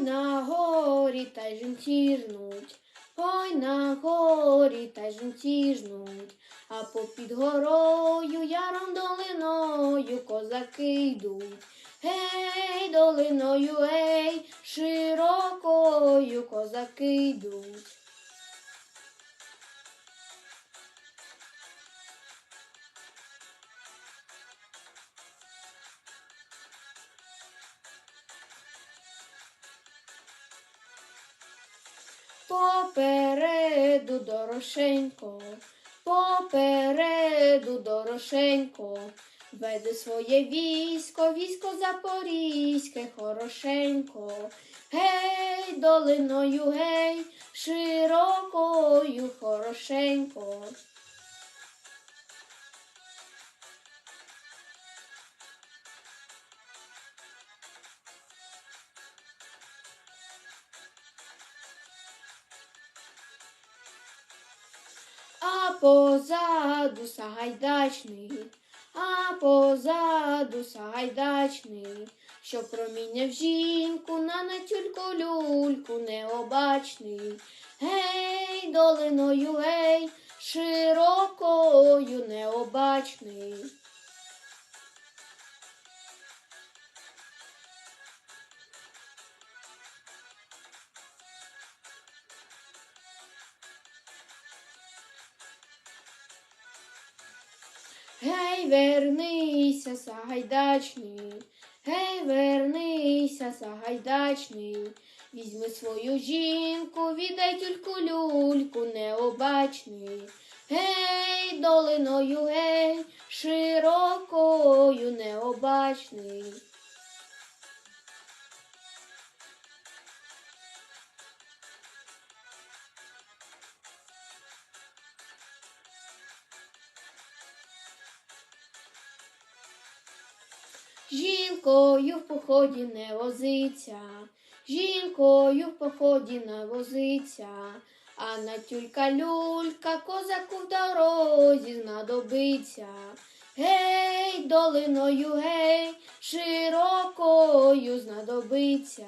На горі та й жемчіжнуть, ой на горі та й жнуть, а попід горою яром долиною козаки йдуть. Гей, долиною, ей, широкою козаки йдуть. Попереду дорошенько, попереду дорошенько, веде своє військо, військо запорізьке, хорошенько. Гей, долиною, гей, широкою, хорошенько. А позаду Сагайдачний, а позаду Сагайдачний, що проміняв жінку на натюльку люльку необачний. Гей, долиною, гей, широкою необачний. Гей, вернися, Сагайдачний, гей, вернися, Сагайдачний, візьми свою жінку, віддай тюльку люльку необачний. Гей, долиною, гей, широкою необачний. Жінкою в поході не возиться, жінкою в поході не возиться, а на тюлька люлька козаку в дорозі знадобиться. Гей, долиною, гей, широкою знадобиться.